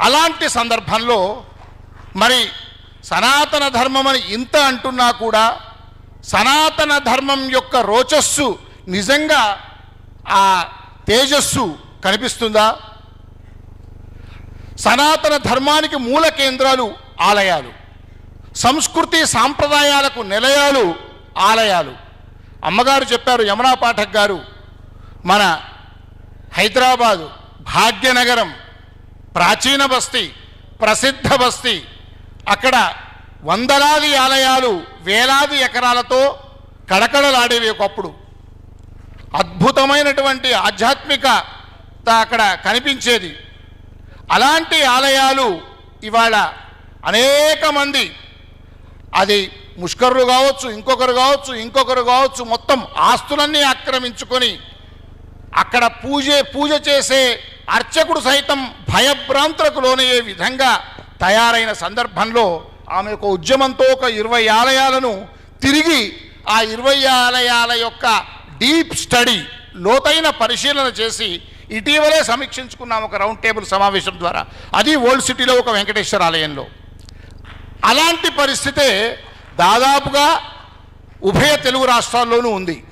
అలాంటి సందర్భంలో మరి సనాతన ధర్మం అని ఇంత అంటున్నా కూడా సనాతన ధర్మం యొక్క రోచస్సు నిజంగా ఆ తేజస్సు కనిపిస్తుందా? సనాతన ధర్మానికి మూల కేంద్రాలు ఆలయాలు సంస్కృతి సాంప్రదాయాలకు నిలయాలు ఆలయాలు. అమ్మగారు చెప్పారు యమునా పాఠక్ గారు మన హైదరాబాదు భాగ్యనగరం ప్రాచీన బస్తీ ప్రసిద్ధ బస్తీ. అక్కడ వందలాది ఆలయాలు వేలాది ఎకరాలతో కడకడలాడేవి ఒకప్పుడు. అద్భుతమైనటువంటి ఆధ్యాత్మికత అక్కడ కనిపించేది. అలాంటి ఆలయాలు ఇవాళ అనేక మంది అది ముష్కరులు కావచ్చు ఇంకొకరు కావచ్చు ఇంకొకరు కావచ్చు మొత్తం ఆస్తులన్నీ ఆక్రమించుకొని అక్కడ పూజే పూజ చేసే అర్చకుడు సైతం భయభ్రాంతులకు లోనయ్యే విధంగా తయారైన సందర్భంలో ఆమె ఒక ఉద్యమంతో ఒక ఇరవై ఆలయాలను తిరిగి ఆ ఇరవై ఆలయాల యొక్క డీప్ స్టడీ లోతైన పరిశీలన చేసి ఇటీవలే సమీక్షించుకున్నాం ఒక రౌండ్ టేబుల్ సమావేశం ద్వారా. అది ఓల్డ్ సిటీలో ఒక వెంకటేశ్వర ఆలయంలో. అలాంటి పరిస్థితే దాదాపుగా ఉభయ తెలుగు రాష్ట్రాల్లోనూ ఉంది.